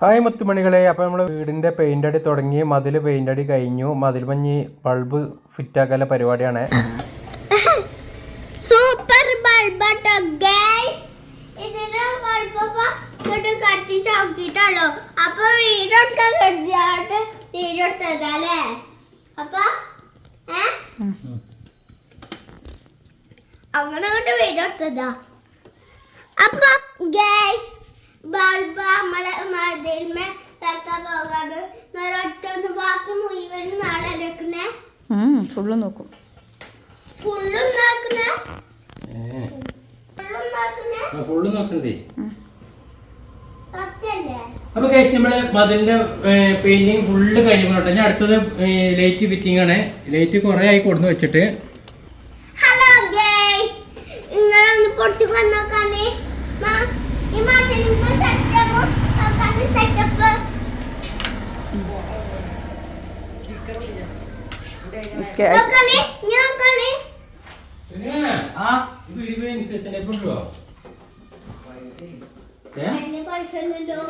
Hi മുത്തുമണികളെ അപ്പോൾ നമ്മൾ വീടിന്റെ പെയിന്റ് അടി തുടങ്ങി മതിൽ പെയിന്റ് അടി കഴിഞ്ഞു. മതിൽ മഞ്ഞി ബൾബ് ഫിറ്റാക്കാനുള്ള പരിപാടിയാണ്. സൂപ്പർ ബൾബ് അങ്ങനെ ഗൈസ് ബൾബ് നമ്മളെ മതിൽമേ തക്കാൻ പോകാണ്. ഒരൊറ്റ ബാക്കി മുഴുവൻ നാളെ വെക്കണേ. ഫുള്ള് നോക്കും. ഫുള്ളും നോക്കണേ ഫുള്ളും നോക്കണേ ഫുള്ള് നോക്കണ്ടേ സത്യല്ലേ? അപ്പോൾ കേസ് നമ്മൾ മതിലിന്റെ പെയിന്റിങ് ഫുള്ള് കഴിയുമ്പോട്ടെ ഞാൻ അടുത്തത് ലൈറ്റ് ഫിറ്റിംഗ് ആണ്. ലൈറ്റ് കുറെ ആയി കൊടുന്ന് വെച്ചിട്ട് ഹലോ ഗേയ്സ് ഇങ്ങനെ ഒന്ന് പൊട്ടി വന്നോക്കാണേ ഈ മാറ്റിനിക്ക് സെറ്റപ്പ് നോക്കാണ് സെറ്റപ്പ് നോക്കാണേ ഞാൻ നോക്കാണേ ഇത് ഇരുപതിന് ശേഷം എപ്പോഴും അതിന് പൈസ ഉണ്ടല്ലോ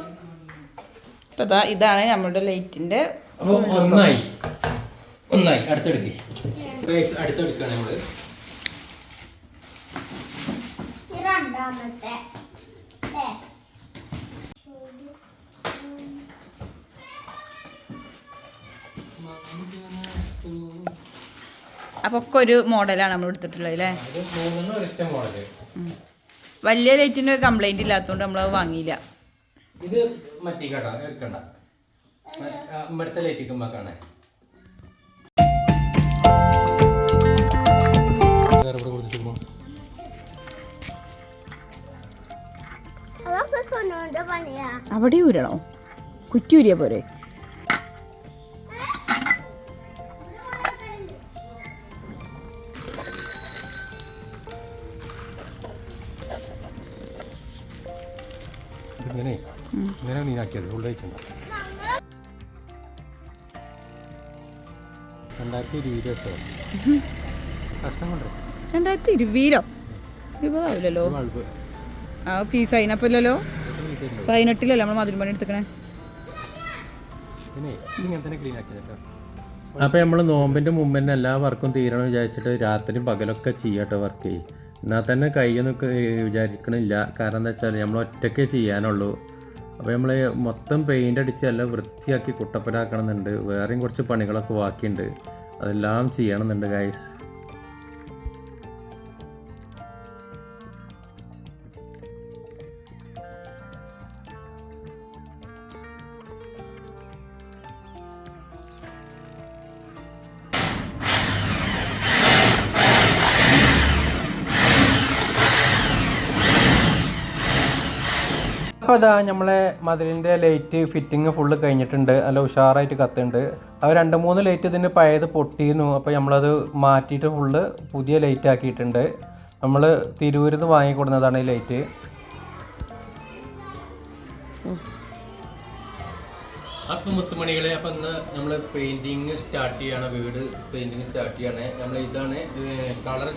ഇപ്പൊ ഇതാണ് നമ്മുടെ ലൈറ്റിന്റെ ഒന്നായി. ഒന്നായി അടുത്തെടുക്ക്. അടുത്തെടുക്കാണ് നമ്മൾ. രണ്ടാമത്തെ. ഏ. അപ്പൊ ഒക്കെ ഒരു മോഡലാണ് നമ്മൾ എടുത്തിട്ടുള്ളത് അല്ലേ വലിയ ലൈറ്റിന് കംപ്ലൈന്റ് ഇല്ലാത്തതുകൊണ്ട് നമ്മൾ വാങ്ങിയില്ല. ഇത് മറ്റേ കേട്ടോ എടുക്കണ്ട. ഇവിടുത്തെ ലൈറ്റ് അവിടെ ഊരണോ? കുറ്റി ഊരിയ പോരെ? ഇങ്ങനെ നീനാക്കിയത് ഉള്ള വെച്ചിട്ടുണ്ടോ രണ്ടായിരത്തി ഇരുപത് രണ്ടായിരത്തി ഇരുപതിലോ ഇരുപതാവില്ലല്ലോ. ആ ഫീസ് അതിനപ്പല്ലോ പതിനെട്ടിലല്ലോ നമ്മൾ മധുരം പണി എടുത്തിക്കണേ? അപ്പോൾ നമ്മൾ നോമ്പിന്റെ മുമ്പ് തന്നെ എല്ലാ വർക്കും തീരണം വിചാരിച്ചിട്ട് രാത്രി പകലൊക്കെ ചെയ്യട്ടെ വർക്ക് എന്നാൽ തന്നെ കയ്യൊന്നും വിചാരിക്കണില്ല. കാരണം എന്താ വെച്ചാൽ നമ്മൾ ഒറ്റക്കേ ചെയ്യാനുള്ളൂ. അപ്പോൾ നമ്മൾ മൊത്തം പെയിന്റ് അടിച്ച് എല്ലാം വൃത്തിയാക്കി കുട്ടപ്പനാക്കണമെന്നുണ്ട്. വേറെയും കുറച്ച് പണികളൊക്കെ ബാക്കിയുണ്ട്. അതെല്ലാം ചെയ്യണമെന്നുണ്ട് ഗൈസ് അപ്പോൾ അതാ നമ്മളെ മതിലിന്റെ ലൈറ്റ് ഫിറ്റിംഗ് ഫുള്ള് കഴിഞ്ഞിട്ടുണ്ട്. നല്ല ഉഷാറായിട്ട് കത്തുണ്ട് അത് രണ്ട് മൂന്ന് ലൈറ്റ് ഇതിന് പഴയത് പൊട്ടിയിരുന്നു. അപ്പോൾ നമ്മളത് മാറ്റിയിട്ട് ഫുള്ള് പുതിയ ലൈറ്റ് ആക്കിയിട്ടുണ്ട്. നമ്മൾ തിരൂരിൽ നിന്ന് വാങ്ങിക്കൊടുന്നതാണ് ഈ ലൈറ്റ്. അപ്പം മുത്തുമണികളെ അപ്പം ഇന്ന് നമ്മൾ പെയിന്റിങ് സ്റ്റാർട്ട് ചെയ്യാണ്. വീട് പെയിന്റിങ് സ്റ്റാർട്ട് ചെയ്യാണ്. നമ്മൾ ഇതാണ് കളർ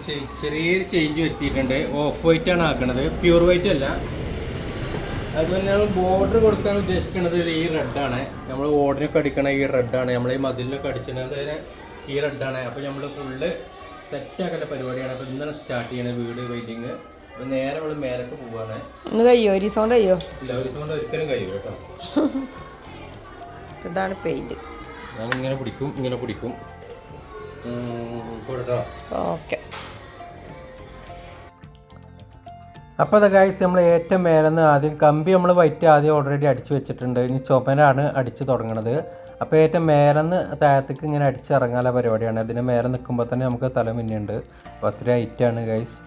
ചെറിയൊരു ചേഞ്ച് വരുത്തിയിട്ടുണ്ട്. ഓഫ് വൈറ്റ് ആണ് ആക്കണത്. പ്യൂർ വൈറ്റ് അല്ല. അതുപോലെ നമ്മൾ ബോർഡർ കൊടുക്കാൻ ഉദ്ദേശിക്കുന്നത് ഈ റെഡാണ് നമ്മൾ ഓർഡറിനൊക്കെ അടിക്കണ ഈ റെഡാണ് നമ്മൾ ഈ മതിലിനൊക്കെ അടിച്ചിട്ട് ഈ റെഡാണ് അപ്പോൾ നമ്മൾ ഫുള്ള് സെറ്റ് ആക്കുന്ന പരിപാടിയാണ്. അപ്പോൾ ഇന്നലെ സ്റ്റാർട്ട് ചെയ്യണത് വീട് വെയിറ്റിംഗ് അപ്പോൾ നേരെ നമ്മൾ മേലൊക്കെ പോവാണ്. ഇന്ന് കഴിയോ ഒരു സൗണ്ട് കഴിയോ ഇല്ല ഒരു ഒരിക്കലും കഴിയും കേട്ടോ. ഇതാണ് പെയിന്റ് ഞാൻ ഇങ്ങനെ പിടിക്കും ഇങ്ങനെ പിടിക്കും. ഓക്കെ. അപ്പോൾ അത് ഗൈസ് നമ്മൾ ഏറ്റവും മേലെന്ന് ആദ്യം കമ്പി നമ്മൾ വൈറ്റ് ആദ്യം ഓൾറെഡി അടിച്ചു വെച്ചിട്ടുണ്ട്. ഇനി ചുമരാണ് അടിച്ചു തുടങ്ങണത്. അപ്പോൾ ഏറ്റവും മേലെന്ന് താഴത്തേക്ക് ഇങ്ങനെ അടിച്ചിറങ്ങാനുള്ള പരിപാടിയാണ്. അതിന് മേലെ നിൽക്കുമ്പോൾ തന്നെ നമുക്ക് തല മിന്നുണ്ട്. അപ്പോൾ അത്ര ഹൈറ്റാണ് ഗൈസ്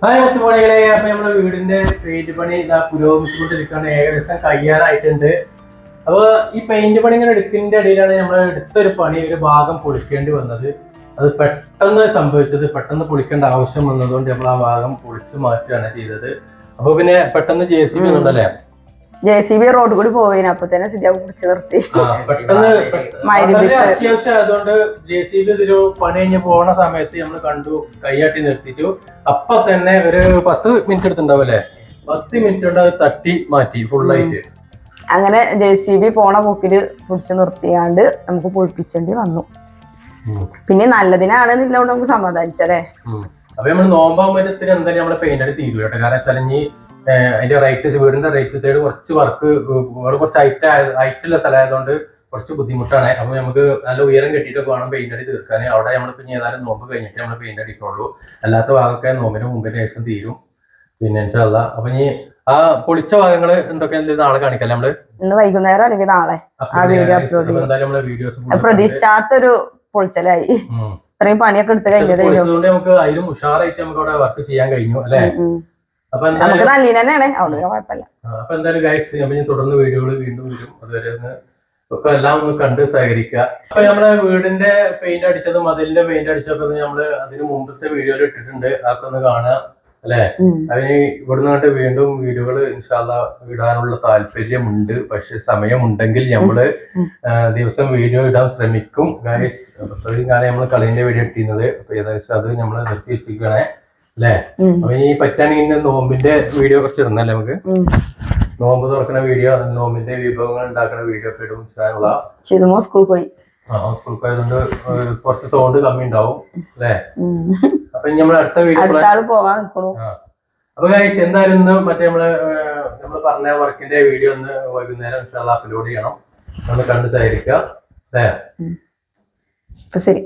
ഹായ് മുത്തുമണികളെ അപ്പൊ നമ്മുടെ വീടിന്റെ പെയിന്റ് പണി ഇതാ പുരോഗമിച്ചുകൊണ്ടിരിക്കുകയാണ്. ഏകദേശം കയ്യാറായിട്ടുണ്ട് അപ്പൊ ഈ പെയിന്റ് പണി ഇങ്ങനെ എടുക്കുന്നതിന്റെ ഇടയിലാണ് നമ്മൾ എടുത്തൊരു പണി ഒരു ഭാഗം പൊളിക്കേണ്ടി വന്നത്. അത് പെട്ടെന്ന് സംഭവിച്ചത് പെട്ടെന്ന് പൊളിക്കേണ്ട ആവശ്യം വന്നതുകൊണ്ട് നമ്മൾ ആ ഭാഗം പൊളിച്ചു മാറ്റുകയാണ് ചെയ്തത്. അപ്പൊ പിന്നെ പെട്ടെന്ന് ജെ സി ബി ഉണ്ടല്ലേ ജെ സി ബി റോഡ് കൂടി പോയിന് അപ്പൊ തന്നെ സിദ്ധാവ് പിടിച്ച് നിർത്തി. അത്യാവശ്യം ആയതുകൊണ്ട് ജെ സി ബി ഇതിൽ പണി കഴിഞ്ഞ് പോണ സമയത്ത് നമ്മൾ കണ്ടു കൈയാട്ടി നിർത്തിച്ചു അപ്പൊ തന്നെ ഒരു പത്ത് മിനിറ്റ് എടുത്തുണ്ടാവും അല്ലേ? പത്ത് മിനിറ്റ് കൊണ്ട് അത് തട്ടി മാറ്റി ഫുള്ളായിട്ട് അങ്ങനെ ജെ സി ബി പോണ പോക്കിൽ പിടിച്ച് നിർത്തിയാണ്ട് നമുക്ക് പൊളിപ്പിച്ചേണ്ടി വന്നു. പിന്നെ നല്ലതിനാണ് നമുക്ക് സമാധാനിച്ചല്ലേ? അപ്പൊ നമ്മൾ നോമ്പാകുമ്പോഴത്തേന് എന്തായാലും നമ്മളെ പെയിന്റ് അടി തീരും കാരണം ഏഹ്, അതിന്റെ റൈറ്റ് വീടിന്റെ റൈറ്റ് സൈഡ് കുറച്ച് വർക്ക് കുറച്ച് ഹൈറ്റ് ഹൈറ്റുള്ള സ്ഥലമായതുകൊണ്ട് കുറച്ച് ബുദ്ധിമുട്ടാണ്. അപ്പൊ നമുക്ക് നല്ല ഉയരം കെട്ടിയിട്ടൊക്കെ വേണം പെയിന്റ് അടി തീർക്കാൻ. അവിടെ നമ്മൾ പിന്നെ ഏതായാലും നോമ്പ് കഴിഞ്ഞിട്ട് നമ്മൾ പെയിന്റ് അടിക്കുള്ളൂ. അല്ലാത്ത ഭാഗമൊക്കെ നോമ്പിന് മുമ്പിന് ശേഷം തീരും. പിന്നെ ഇൻഷാല്ല അപ്പൊ ഇനി ആ പൊളിച്ച ഭാഗങ്ങൾ എന്തൊക്കെയാ നാളെ കാണിക്കാം നമ്മൾ? ഇന്ന് വൈകുന്നേരം അല്ലെങ്കിൽ നാളെ അപ്പൊ എന്തായാലും നമ്മളെ വീഡിയോസ് പ്രതീക്ഷിച്ചാത്തൊരു പൊളിച്ചലായി. ഇത്രയും പണിയൊക്കെ എടുത്ത് കഴിഞ്ഞത് നമുക്ക് അതിലും ഉഷാറായിട്ട് നമുക്ക് അവിടെ വർക്ക് ചെയ്യാൻ കഴിഞ്ഞു അല്ലെ? നമുക്ക് എന്തായാലും നല്ല തന്നെയാണ് അവിടെ കുഴപ്പമില്ല. അപ്പൊ എന്തായാലും ഗൈസ് അപ്പൊ ഞാൻ തുടർന്ന് വീഡിയോകൾ വീണ്ടും വരും. അതുവരെ ഒന്ന് ഒക്കെ എല്ലാം ഒന്ന് കണ്ട് സഹകരിക്കുക. അപ്പൊ നമ്മളെ വീടിന്റെ പെയിന്റ് അടിച്ചതും മതിലിന്റെ പെയിന്റ് അടിച്ചതൊക്കെ നമ്മൾ അതിന് മുമ്പത്തെ വീഡിയോയിൽ ഇട്ടിട്ടുണ്ട്. അതൊക്കെ ഒന്ന് കാണുക അല്ലെ. അതിന് ഇവിടുന്ന് കണ്ട് വീണ്ടും വീഡിയോകൾ ഇൻഷാല്ല ഇടാനുള്ള താല്പര്യമുണ്ട്. പക്ഷെ സമയമുണ്ടെങ്കിൽ നമ്മൾ. ദിവസം വീഡിയോ ഇടാൻ ശ്രമിക്കും ഗൈസ് അത്രയും കാലം നമ്മൾ കളിന്റെ വീഡിയോ ഇട്ടിരുന്നത്. അപ്പൊ ഏകദേശം അത് നമ്മൾ നിർത്തി വെച്ചിരിക്കണേ അല്ലേ. അപ്പൊ ഈ പറ്റാണെങ്കിൽ നോമ്പിന്റെ വീഡിയോ കുറച്ച് ഇടുന്നല്ലേ നമുക്ക്. നോമ്പ് തുറക്കുന്ന വീഡിയോ നോമ്പിന്റെ വിഭവങ്ങൾ ഉണ്ടാക്കുന്ന വീഡിയോ ഒക്കെ ഇടും. ചിതുമോ സ്കൂളിൽ പോയി ആ സ്കൂളിൽ പോയതുകൊണ്ട് കുറച്ച് സൗണ്ട് കമ്മി ഉണ്ടാവും അല്ലേ. അപ്പൊ ഇനി നമ്മൾ അടുത്ത വീഡിയോ പോവാൻ. അപ്പൊ ഗൈസ് എന്തായാലും ഇന്ന് മറ്റേ നമ്മൾ നമ്മൾ പറഞ്ഞ വർക്കിന്റെ വീഡിയോ ഒന്ന് വൈകുന്നേരം അപ്ലോഡ് ചെയ്യണം നമ്മൾ കണ്ടിട്ടായിരിക്കാം അല്ലേ ശരി